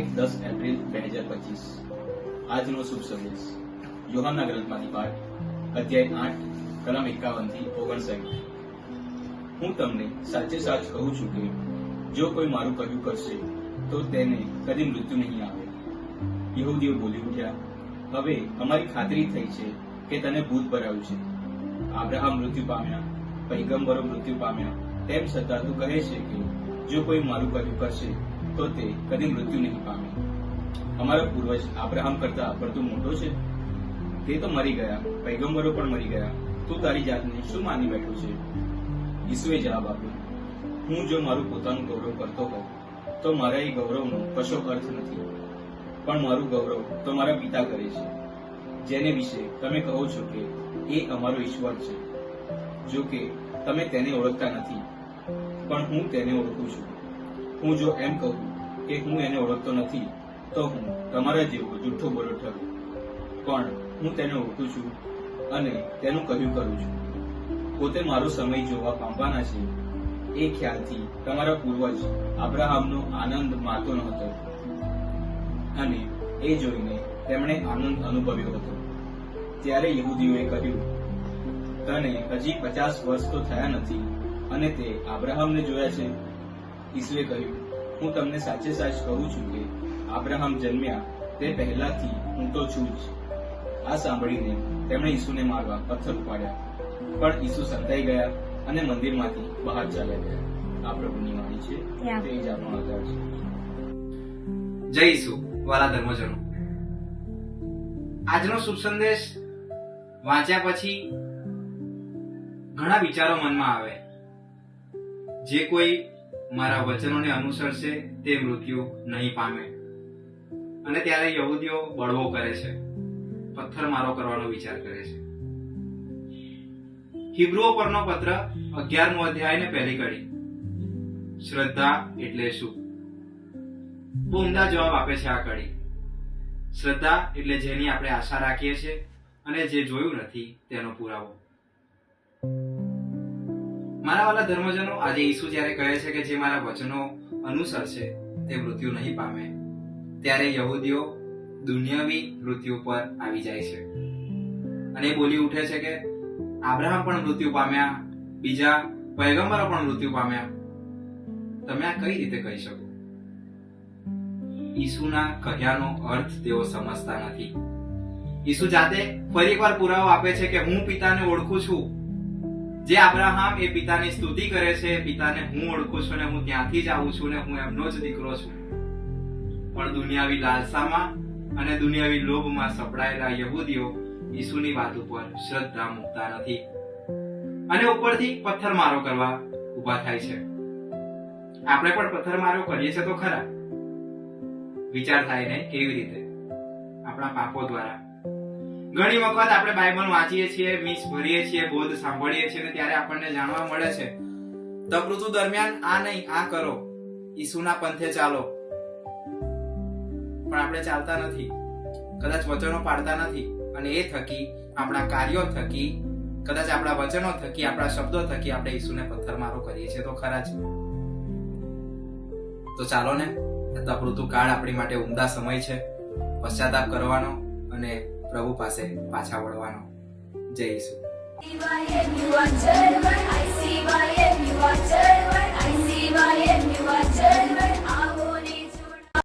હજાર પચીસ. આજનો શુભ સંદેશ. યોહાનના ગ્રંથમાંથી પાઠ, અધ્યાય આઠ, કલમ એકાવનથી ઓગણસાઠ. હું તમને સાચે સાચ કહું છું કે, જો કોઈ મારું કહ્યું કરશે, તો તેને કદી મૃત્યુ નહીં આવે. યહૂદીઓ બોલી ઉઠ્યા, હવે અમારી ખાતરી થઈ છે કે તને ભૂત ભરાયું છે. આબ્રાહમ મૃત્યુ પામ્યા, પૈગંબરો મૃત્યુ પામ્યા, તેમ છતાં તું કહે છે કે, જો કોઈ મારું કર્યું કરશે તો તે કદી મૃત્યુ નહીં પામે. અમારો પૂર્વજ આબ્રાહમ કરતા પડતો મોટો છે. તે તો મરી ગયા, પૈગંબરો પણ મરી ગયા. તું તારી જાતને શું માની બેઠો છે? ઈસુએ જવાબ આપ્યો, હું જો મારું પોતાનું ગૌરવ કરતો હોઉં, તો મારા એ ગૌરવનો કશો અર્થ નથી. પણ મારું ગૌરવ તો મારા પિતા કરે છે. જેને વિશે તમે કહો છો કે એ અમારો ઈશ્વર છે. જો કે તમે તેને ઓળખતા નથી, પણ હું તેને ઓળખું છું. હું જો એમ કહું કે હું એને ઓળખતો નથી, તો હું તમારા જેવો જૂઠો બોલો ઠરું. પણ હું તેને ઓળખું છું અને તેનું કહ્યું કરું છું. પોતે મારો સમય જોવા પામવાના છે. એ ખ્યાલથી તમારા પૂર્વજ આબ્રાહમનો આનંદ માતો નહોતો. અને એ જોઈને તેમણે આનંદ અનુભવ્યો હતો. ત્યારે યહૂદીઓએ કહ્યું, તને હજી પચાસ વર્ષ તો થયા નથી અને તે આબ્રાહમને જોયા છે. ઈસુએ કહ્યું હું તમને સાચે સાચ કહું છું કે આબ્રાહમ જન્મ્યા તે પહેલાથી હું તો છું જ. આ સાંભળીને તેમણે ઈસુને મારવા પથ્થર ઉપાડ્યા. પણ ઈસુ સંતાઈ ગયા અને મંદિરમાંથી બહાર ચાલ્યા ગયા. આ પ્રભુની વાણી છે. તે જ આપણો આધાર છે. જય ઈસુ વાલા ધર્મજનો. આજનો શુભ સંદેશ વાંચ્યા પછી ઘણા વિચારો મનમાં આવે. જે કોઈ મારા વચનોને અનુસરશે તે મૃત્યુ નહીં પામે. અને ત્યારે યહૂદીઓ બળવો કરે છે. પથ્થર મારો કરવાનો વિચાર કરે છે. હિબ્રુઓ પરનો પત્ર અગિયારમો અધ્યાય ને પહેલી કડી. શ્રદ્ધા એટલે શું? બહુ ઉમદા જવાબ આપે છે આ કડી. શ્રદ્ધા એટલે જેની આપણે આશા રાખીએ છીએ અને જે જોયું નથી તેનો પુરાવો. મારા વાલા ધર્મજનો આજે ઈસુ જ્યારે કહે છે કે જે મારા વચનો અનુસરશે તે મૃત્યુ નહીં પામે. ત્યારે યહૂદીઓ દુનિયાવી મૃત્યુ પર આવી જાય છે. અને બોલી ઉઠે છે કે આબ્રાહમ પણ મૃત્યુ પામ્યા, બીજા પૈગંબરો પણ મૃત્યુ પામ્યા. તમે આ કઈ રીતે કહી શકો? ઈસુના કહ્યાનો અર્થ તેઓ સમજતા નથી. ઈસુ જાતે ફરી એકવાર પુરાવો આપે છે કે હું પિતાને ઓળખું છું. જે આબ્રાહામ એ પિતાની સ્તુતિ કરે છે, પિતાને હું ઓળખું છું ને હું ત્યાંથી જ આવું છું ને હું એમનો જ દીકરો છું. પણ દુનિયાવી લાલસામાં અને દુનિયાવી લોભમાં સપડાયેલા યહૂદીઓ ઈસુની વાત ઉપર શ્રદ્ધા મૂકતા નથી. અને ઉપરથી પથ્થરમારો કરવા ઊભા થાય છે. આપણે પણ પથ્થરમારો કરીએ છીએ તો ખરા. વિચાર થાય ને કેવી રીતે? આપણા પાપો દ્વારા. ઘણી વખત આપણે બાઇબલ વાંચીએ છીએ મિસ ભરીએ છીએ, બોધ સાંભળીએ છીએ ત્યારે આપણને જાણવા મળે છે. તપ ઋતુ દરમિયાન આ નહીં, આ કરો. ઈસુના પંથે ચાલો. પણ આપણે ચાલતા નથી. કદાચ વચનો પાડતા નથી અને એ થકી, આપણા કાર્યો થકી, કદાચ આપણા વચનો થકી, આપણા શબ્દો થકી આપણે ઈસુને પથ્થરમારો કરીએ છીએ તો ખરા જ. તો ચાલો ને તપ ઋતુ કાળ આપણી માટે ઉમદા સમય છે. પશ્ચાતાપ કરવાનો અને પ્રભુ પાસે પાછા વળવાનો. જય ઈસુ.